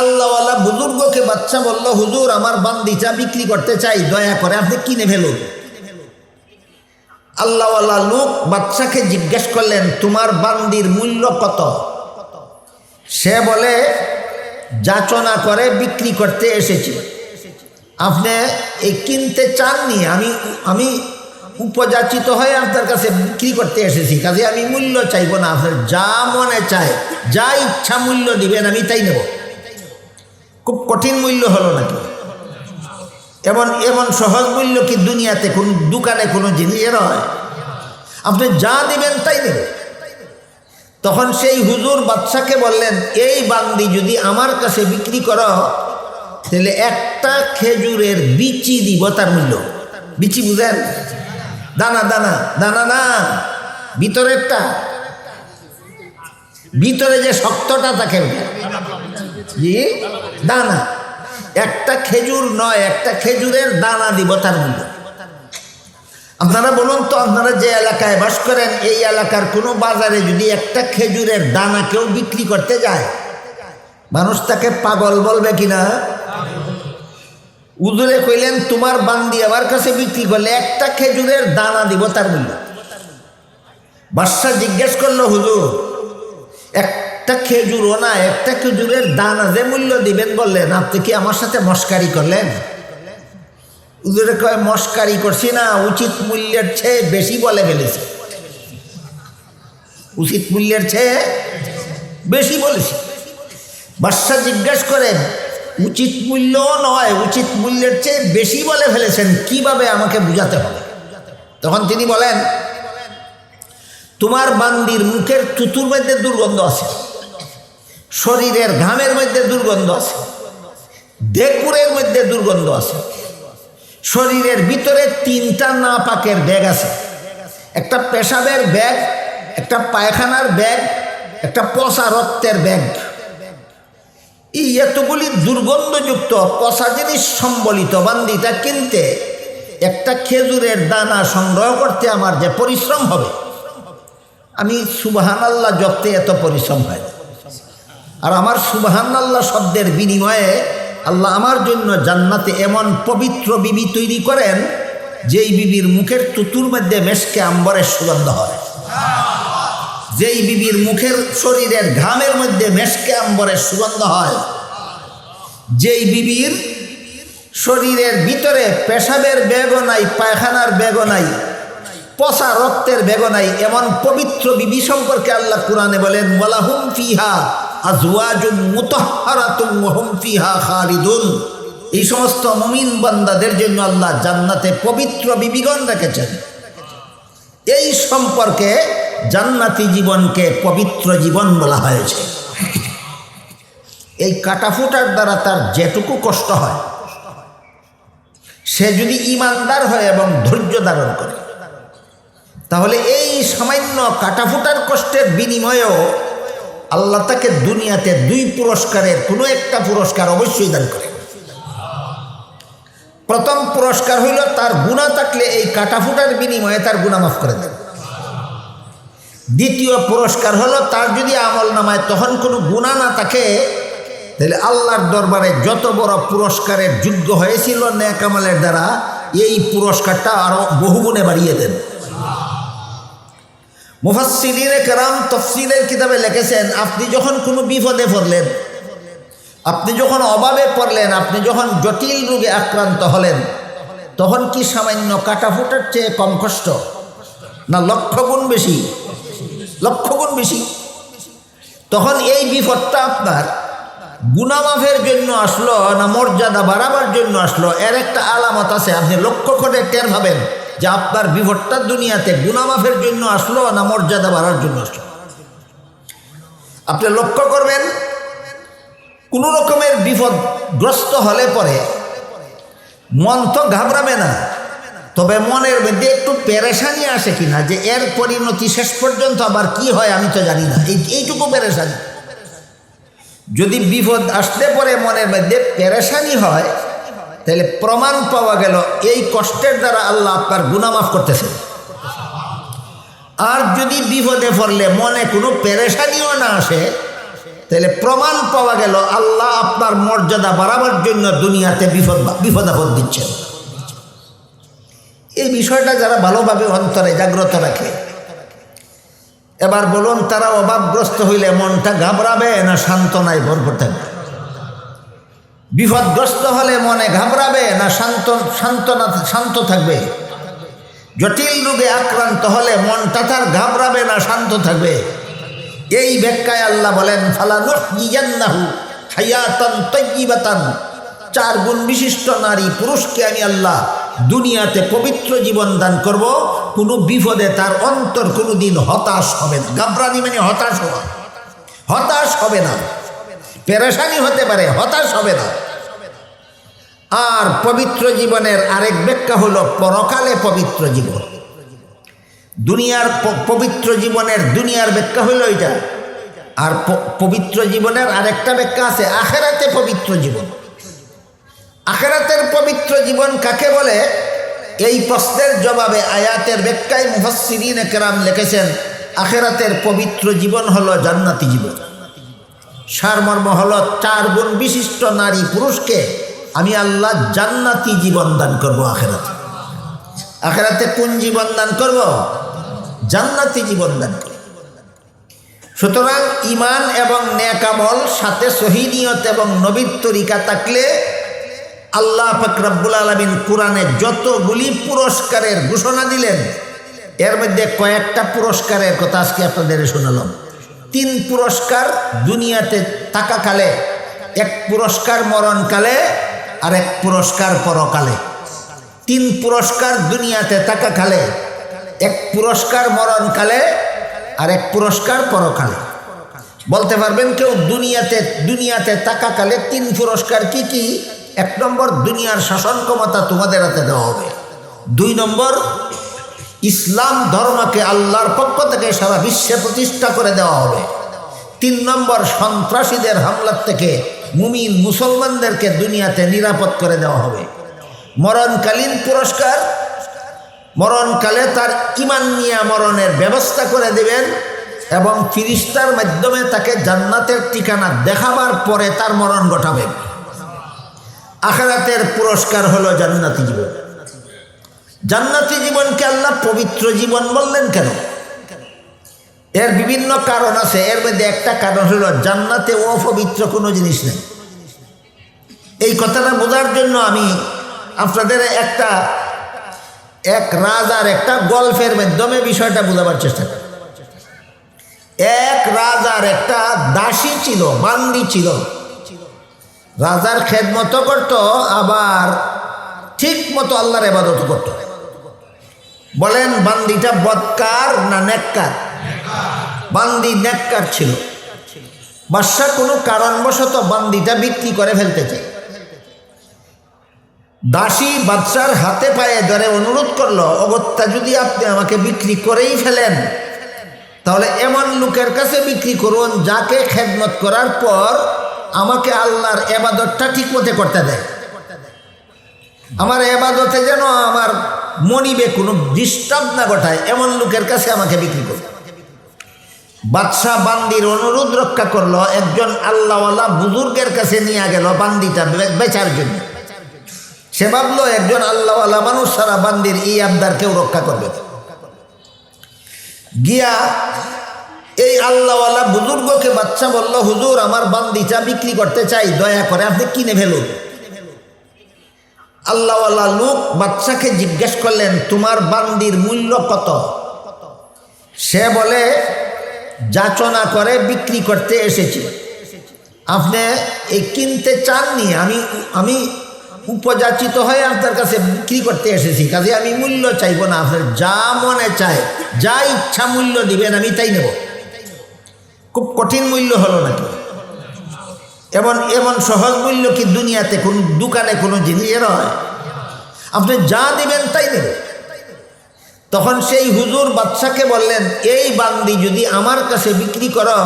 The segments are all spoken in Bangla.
আল্লাহওয়ালা বুজুর্গকে বাচ্চা বলল, হুজুর, আমার বান্দিটা বিক্রি করতে চাই, দয়া করে আপনি কিনে ফেলুন। আল্লাহওয়ালা লোক বাচ্চাকে জিজ্ঞেস করলেন, তোমার বান্দির মূল্য কত? সে বলে, যাচনা করে বিক্রি করতে এসেছি। আপনি এই কিনতে চাননি, আমি আমি উপযাচিত হয়ে আপনার কাছে বিক্রি করতে এসেছি, কাজে আমি মূল্য চাইব না, আপনার যা মনে চায়, যা ইচ্ছা মূল্য দিবেন, আমি তাই নেব। খুব কঠিন মূল্য হলো নাকি? এমন এমন সহজ মূল্য কি দুনিয়াতে কোন দোকানে কোনো জিনিসের হয় আপনি যা দিবেন তাই নেবে তখন সেই হুজুর বাচ্চাকে বললেন, এই বান্দি যদি আমার কাছে বিক্রি করো, তাহলে একটা খেজুরের বিচি দিব তার মূল্য। বিচি বুঝেন? দানা দানা দানা না, ভিতরেরটা। ভিতরে যে শক্তটা থাকে দানা। একটা খেজুর নয়, একটা খেজুরের দানা দিব তার মূল্য। আপনারা বলুন তো, আপনারা যে এলাকায় বাস করেন, এই এলাকার কোনো বাজারে যদি একটা খেজুরের দানা কেউ বিক্রি করতে যায়, মানুষ তাকে পাগল বলবে কিনা? উজুরে কইলেন, তোমার বান্দি আমার কাছে বিক্রি করলে একটা খেজুরের দানা দিব তার মূল্য। বাদশাহ জিজ্ঞেস করল, হুজুর একটা খেজুরও না, একটা খেজুরের দানা যে মূল্য দিবেন বললেন, আপনি কি আমার সাথে মস্কারি করলেন? উজুরে কয়, মস্কারি করছি না, উচিত মূল্যের চেয়ে বেশি বলে ফেলেছি। উচিত মূল্যের চেয়ে বেশি বলেছি। বাদশাহ জিজ্ঞেস করেন, উচিত মূল্যও নয়, উচিত মূল্যের চেয়ে বেশি বলে ফেলেছেন, কীভাবে আমাকে বুঝাতে হবে? তখন তিনি বলেন তোমার বান্দির মুখের তুতুর মধ্যে দুর্গন্ধ আছে। শরীরের ঘামের মধ্যে দুর্গন্ধ আছে। ডেকুরের মধ্যে দুর্গন্ধ আছে। শরীরের ভিতরে তিনটা না পাকের ব্যাগ আছে। একটা পেশাবের ব্যাগ, একটা পায়খানার ব্যাগ, একটা পচা রক্তের ব্যাগ। এই এতগুলি দুর্গন্ধযুক্ত পচা জিনিস সম্বলিত বান্দিটা কিনতে একটা খেজুরের দানা সংগ্রহ করতে আমার যে পরিশ্রম হবে আমি সুবাহান আল্লাহ জপতে এত পরিশ্রম হয় আর আমার সুবাহান আল্লাহ শব্দের বিনিময়ে আল্লাহ আমার জন্য জান্নাতে এমন পবিত্র বিবি তৈরি করেন, যেই বিবির মুখের তুতুর মধ্যে মেশকে আম্বরের সুগন্ধ হয়। যেই বিবির মুখের শরীরের ঘামের মধ্যে মেশকে আম্বরের সুগন্ধ হয়। যেই বিবির শরীরের ভিতরে পেশাবের বেগও নাই, পায়খানার বেগও নাই পচা রক্তের বেগনাই এমন পবিত্র বিবি সম্পর্কে আল্লাহ কোরআনে বলেন, ওয়ালাহুম ফিহা আজওয়াজুম মুতাহহারাতুম ওয়া হুম ফিহা খালিদুন। এই সমস্ত মুমিন বান্দাদের জন্য আল্লাহ জান্নাতে পবিত্র বিবিগণ রেখেছেন। এই সম্পর্কে জান্নাতি জীবনকে পবিত্র জীবন বলা হয়েছে। এই কাটাফুটার দ্বারা তার যেটুকু কষ্ট হয়, সে যদি ইমানদার হয় এবং ধৈর্য ধারণ করে তাহলে এই সামান্য কাটাফুটার কষ্টের বিনিময়েও আল্লাহ তাকে দুনিয়াতে দুই পুরস্কারের কোনো একটা পুরস্কার অবশ্যই দান করে প্রথম পুরস্কার হইল তার গুণা থাকলে এই কাটাফুটার বিনিময়ে তার গুণা মাফ করে দেন। দ্বিতীয় পুরস্কার হলো তার যদি আমল নামায় তখন কোনো গুণা না থাকে, তাহলে আল্লাহর দরবারে যত বড় পুরস্কারের যোগ্য হয়েছিল ন্যাকামালের দ্বারা, এই পুরস্কারটা আরও বহুগুণে বাড়িয়ে দেন। মুফাসিরিনে কেরাম তফসিলের কিতাবে লিখেছেন, আপনি যখন কোনো বিপদে পড়লেন, আপনি যখন অভাবে পড়লেন, আপনি যখন জটিল রোগে আক্রান্ত হলেন, তখন কি সামান্য কাটাফুটার চেয়ে কম কষ্ট? না লক্ষ গুণ বেশি? লক্ষ গুণ বেশি। তখন এই বিপদটা আপনার গুনামাফের জন্য আসলো না মর্যাদা বাড়াবার জন্য আসলো? এর একটা আলামত আছে, আপনি লক্ষ্য করে টের ভাবেন যে আপনার বিপদটা দুনিয়াতে গুনামাফের জন্য আসলো না মর্যাদা বাড়ার জন্য আসলো? আপনি লক্ষ্য করবেন, কোনো রকমের বিপদগ্রস্ত হলে পরে মন তো ঘাবড়াবে না। তবে মনের মধ্যে একটু পেরেশানি আসে কিনা যে এর পরিণতি শেষ পর্যন্ত আবার কি হয় আমি তো জানি না। এই, এইটুকু পেরেশানি। যদি বিপদ আসলে পরে মনের মধ্যে পেরেশানি হয় তাহলে প্রমাণ পাওয়া গেল, এই কষ্টের দ্বারা আল্লাহ আপনার গুনামাফ করতেছেন আর যদি বিপদে পড়লে, মনে কোনো পেরেশানিও না আসে, তাহলে প্রমাণ পাওয়া গেল, আল্লাহ আপনার মর্যাদা বাড়াবার জন্য দুনিয়াতে বিপদ বিপদাপদ দিচ্ছেন। এই বিষয়টা যারা ভালোভাবে অন্তরে জাগ্রত রাখে, এবার বলুন, তারা অভাবগ্রস্ত হইলে মনটা ঘাবড়াবে না, সান্ত্বনায় ভরপুর থাকবে? বিপদগ্রস্ত হলে মনে ঘাবড়াবে না শান্ত, সান্ত্বনা, শান্ত থাকবে। জটিল রোগে আক্রান্ত হলে মনটা তার ঘাবড়াবে না, শান্ত থাকবে। এই ব্যাখ্যায় আল্লাহ বলেন ফালানুহু হায়াতান তৈবাতান চার গুণ বিশিষ্ট নারী পুরুষকে আমি আল্লাহ দুনিয়াতে পবিত্র জীবন দান করব, কোনো বিপদে তার অন্তর কোনো দিন হতাশ হবে না। গাবরানি মানে হতাশ হওয়া। হতাশ হবে না। পেরেশানি হতে পারে, হতাশ হবে না। আর পবিত্র জীবনের আরেক ব্যাখ্যা হলো পরকালে পবিত্র জীবন। দুনিয়ার পবিত্র জীবনের দুনিয়ার ব্যাখ্যা হইল এটা। আর পবিত্র জীবনের আরেকটা ব্যাখ্যা আছে, আখেরাতে পবিত্র জীবন। আখেরাতের পবিত্র জীবন কাকে বলে? এই প্রশ্নের জবাবে আয়াতের ব্যাখ্যায় মুফাসসিরিন কেরাম লিখেছেন, আখেরাতের পবিত্র জীবন হলো জান্নাতি জীবন। সারমর্ম হল চার গুণ বিশিষ্ট নারী পুরুষকে আমি আল্লাহ জান্নাতি জীবন দান করব আখেরাতে। আখেরাতে কোন জীবন দান করব? জান্নাতি জীবন দান করব। সুতরাং ইমান এবং নেকামল সাথে সহিনিয়ত এবং নবীর তরিকা থাকলে আল্লাহ ফকরাবুল আলমিন কোরআনে যতগুলি পুরস্কারের ঘোষণা দিলেন, এর মধ্যে কয়েকটা পুরস্কারের কথা আজকে আপনাদের শোনালাম। তিন পুরস্কার দুনিয়াতে থাকাকালে, এক পুরস্কার মরণকালে আর এক পুরস্কার পরকালে। তিন পুরস্কার দুনিয়াতে থাকাকালে, এক পুরস্কার মরণকালে আর এক পুরস্কার পরকালে। বলতে পারবেন কেউ দুনিয়াতে দুনিয়াতে থাকাকালে তিন পুরস্কার কি কি? এক নম্বর, দুনিয়ার শাসন ক্ষমতা তোমাদের হাতে দেওয়া হবে। দুই নম্বর ইসলাম ধর্মকে আল্লাহর পক্ষ থেকে সারা বিশ্বে প্রতিষ্ঠা করে দেওয়া হবে। তিন নম্বর, সন্ত্রাসীদের হামলার থেকে মুমিন মুসলমানদেরকে দুনিয়াতে নিরাপদ করে দেওয়া হবে। মরণকালীন পুরস্কার, মরণকালে তার ইমান নিয়ে মরণের ব্যবস্থা করে দেবেন এবং ফিরিস্তার মাধ্যমে তাকে জান্নাতের ঠিকানা দেখাবার পরে তার মরণ ঘটাবেন। আখেরাতের পুরস্কার হলো জান্নাতি জীবন। জান্নাতি জীবনকে আল্লাহ পবিত্র জীবন বললেন কেন? এর বিভিন্ন কারণ আছে। এর মধ্যে একটা কারণ হলো, জান্নাতে অপবিত্র কোনো জিনিস নেই। এই কথাটা বোঝার জন্য আমি আপনাদের একটা, এক রাজার একটা গল্পের মাধ্যমে বিষয়টা বোঝাবার চেষ্টা করি। এক রাজার একটা দাসী ছিল বান্দি ছিল। রাজার খেদমতো করত, আবার ঠিক মতো আল্লাহর এবাদত করত। বলেন, বান্দিটা বদকার না নেককার? বান্দি নেককার ছিল। বাদশাহ কোনো কারণবশত বান্দিটা বিক্রি করে ফেলতে চায়। দাসী বাদশার হাতে পায়ে ধরে অনুরোধ করল, অগত্যা, যদি আপনি আমাকে বিক্রি করেই ফেলেন, তাহলে এমন লোকের কাছে বিক্রি করুন যাকে খেদমত করার পর আমাকে আল্লাহর এবাদতটা ঠিক মতে করতে দেয়। আমার এবাদতে যেন আমার মনিবে কোনো ডিস্টার্ব না ঘটায়, এমন লোকের কাছে আমাকে বিক্রি করুন বাদশাহ বান্দির অনুরোধ রক্ষা করল, একজন আল্লাহওয়ালা বুজুর্গের কাছে নিয়ে গেল বান্দিটা বেচার জন্য। সে ভাবলো, একজন আল্লাহওয়ালা মানুষ সারা বান্দির এই আবদার কেউ রক্ষা করবে গিয়া এই আল্লাহওয়ালা বুজুর্গকে বাচ্চা বলল, হুজুর, আমার বান্দিটা বিক্রি করতে চাই, দয়া করে আপনি কিনে ফেলুন। আল্লাহওয়ালা লোক বাচ্চাকে জিজ্ঞেস করলেন, তোমার বান্দির মূল্য কত? সে বলে, যাচনা করে, বিক্রি করতে এসেছি। আপনি এই কিনতে চাননি, আমি আমি উপযাচিত হয়ে আপনার কাছে বিক্রি করতে এসেছি। কাজে আমি মূল্য চাইব না, আপনার যা মনে চায়, যা ইচ্ছা মূল্য দিবেন, আমি তাই নেব। খুব কঠিন মূল্য হলো নাকি? এমন এমন সহজ মূল্য কি দুনিয়াতে কোন দোকানে কোনো জিনিসের হয় আপনি যা দিবেন তাই নেবেন তখন সেই হুজুর বাচ্চাকে বললেন, এই বান্দি যদি আমার কাছে বিক্রি করো,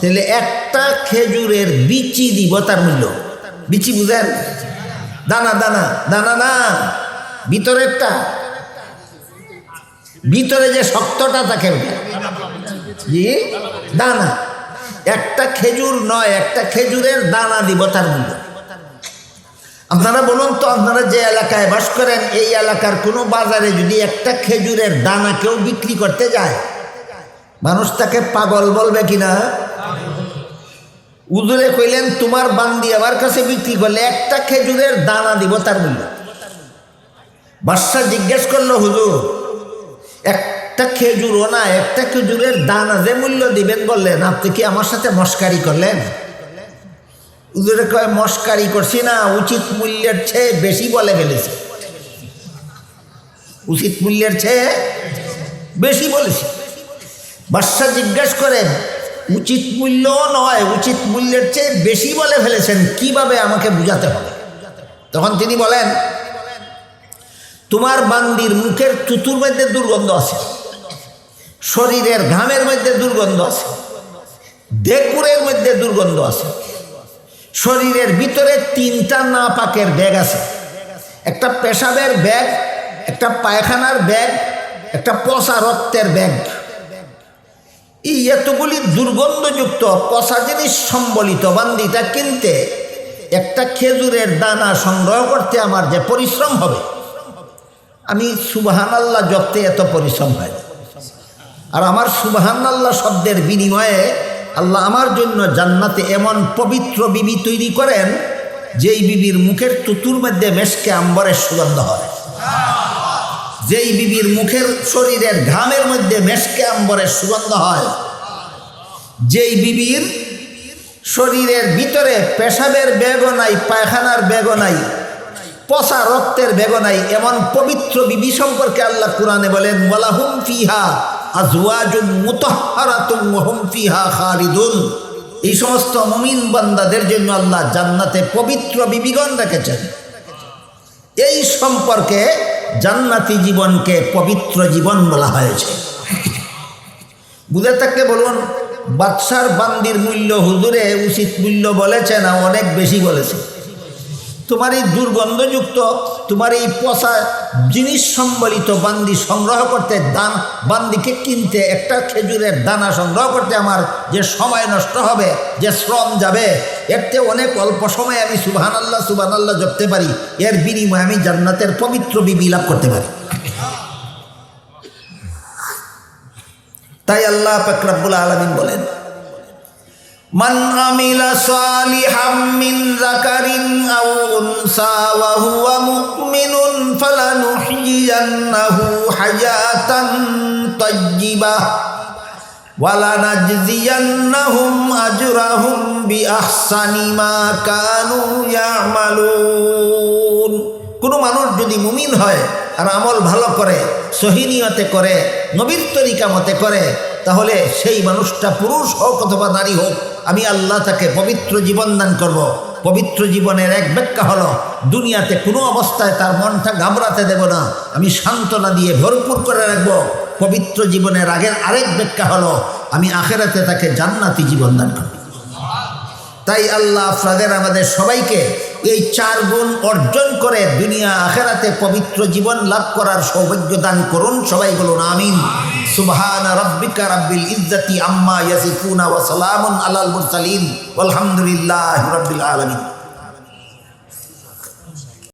তাহলে একটা খেজুরের বিচি দিব তার মূল্য। বিচি বুঝেন? দানা দানা দানা না, ভিতরেরটা। ভিতরে যে শক্তটা থাকে দানা। একটা খেজুর নয়, একটা খেজুরের দানা দিব তার মূল্য। আপনারা বলুন তো, আপনারা যে এলাকায় বাস করেন, এই এলাকার কোনো বাজারে যদি একটা খেজুরের দানা কেউ বিক্রি করতে যায়, মানুষ তাকে পাগল বলবে কিনা? উদুরে কইলেন, তোমার বান্দি আমার কাছে বিক্রি করলে একটা খেজুরের দানা দিব তার মূল্য। বাদশাহ জিজ্ঞেস করল, হুজুর একটা খেজুরও না, একটা খেজুরের দানা যে মূল্য দিবেন বললেন, আপনি কি আমার সাথে মস্কারি করলেন? হুজুরে কয়, মস্কারি করছি না, উচিত মূল্যের চেয়ে বেশি বলে ফেলেছি। উচিত মূল্যের চেয়ে বেশি বলেছি। বাদশাহ জিজ্ঞেস করেন উচিত মূল্যও নয়, উচিত মূল্যের চেয়ে বেশি বলে ফেলেছেন, কীভাবে আমাকে বুঝাতে হবে? তখন তিনি বলেন, তোমার বান্দির মুখের মধ্যে দুর্গন্ধ আছে। শরীরের ঘামের মধ্যে দুর্গন্ধ আছে ডেকুরের মধ্যে দুর্গন্ধ আছে। শরীরের ভিতরে তিনটা না পাকের ব্যাগ আছে। একটা পেশাবের ব্যাগ, একটা পায়খানার ব্যাগ, একটা পচা রক্তের ব্যাগ। এই এতগুলি দুর্গন্ধযুক্ত পচা জিনিস সম্বলিত বান্দিটা কিনতে একটা খেজুরের দানা সংগ্রহ করতে আমার যে পরিশ্রম হবে। আমি সুবাহান আল্লাহ জপতে এত পরিশ্রম হয়। আর আমার সুবাহান আল্লাহ শব্দের বিনিময়ে আল্লাহ আমার জন্য জান্নাতে এমন পবিত্র বিবি তৈরি করেন, যেই বিবির মুখের তুতুর মধ্যে মেশকে আম্বরের সুগন্ধ হয়। যেই বিবির মুখের শরীরের ঘামের মধ্যে মেশকে আম্বরের সুগন্ধ হয়। যেই বিবির শরীরের ভিতরে পেশাবের বেগও নাই, পায়খানার বেগও নাই, পচা রক্তের বেগ নাই, এমন পবিত্র বিবি সম্পর্কে আল্লাহ কোরআনে বলেন, ওয়ালাহুম ফিহা। আজওয়াজুন মুতাহহারাতুন ওয়া হুম ফিহা খালিদুন। এই সমস্ত মুমিন বান্দাদের জন্য আল্লাহ জান্নাতে পবিত্র বিবিগণ রেখেছেন। এই সম্পর্কে জান্নাতি জীবনকে পবিত্র জীবন বলা হয়েছে। বুঝে থাকলে বলুন, বাদশার বান্দির মূল্য হুজুরে উচিত মূল্য বলেছে না অনেক বেশি বলেছে? তোমার এই দুর্গন্ধযুক্ত, তোমার এই পচা জিনিস সম্বলিত বান্দি সংগ্রহ করতে, দান বান্দিকে কিনতে, একটা খেজুরের দানা সংগ্রহ করতে আমার যে সময় নষ্ট হবে, যে শ্রম যাবে, এর চেয়ে অনেক অল্প সময়ে আমি সুবাহান আল্লাহ সুবাহান আল্লাহ জপতে পারি। এর বিনিময়ে আমি জান্নাতের পবিত্র বিবি লাভ করতে পারি। তাই আল্লাহ ফকরাবুল আলমিন বলেন من عمل صالحا من ذكر أو أنثى وهو مؤمن فلنحيينه حياة طيبة ولنجزينهم أجرهم بأحسن ما كانوا يعملون কোনো মানুষ যদি মুমিন হয় আর আমল ভালো করে সহিনিয়তে করে নবীর তরিকা মতে করে তাহলে সেই মানুষটা পুরুষ হোক অথবা নারী হোক, আমি আল্লাহ তাকে পবিত্র জীবন দান করব। পবিত্র জীবনের এক ব্যাখ্যা হলো, দুনিয়াতে কোনো অবস্থায় তার মনটা ঘাবড়াতে দেব না, আমি সান্ত্বনা দিয়ে ভরপুর করে রাখব পবিত্র জীবনের আগের আরেক ব্যাখ্যা হলো, আমি আখেরাতে তাকে জান্নাতি জীবন দান করব তাই আল্লাহ আপনাদের, আমাদের সবাইকে এই চার গুণ অর্জন করে দুনিয়া আখেরাতে পবিত্র জীবন লাভ করার সৌভাগ্য দান করুন। সবাই বলুন আমিন। সুবহান রব্বিকা রাব্বিল ইজ্জতি আম্মা ইয়াসিফুনা ওয়া সালামুন আলাল মুরসালিন। ওয়ালহামদুলিল্লাহি রাব্বিল আলামিন।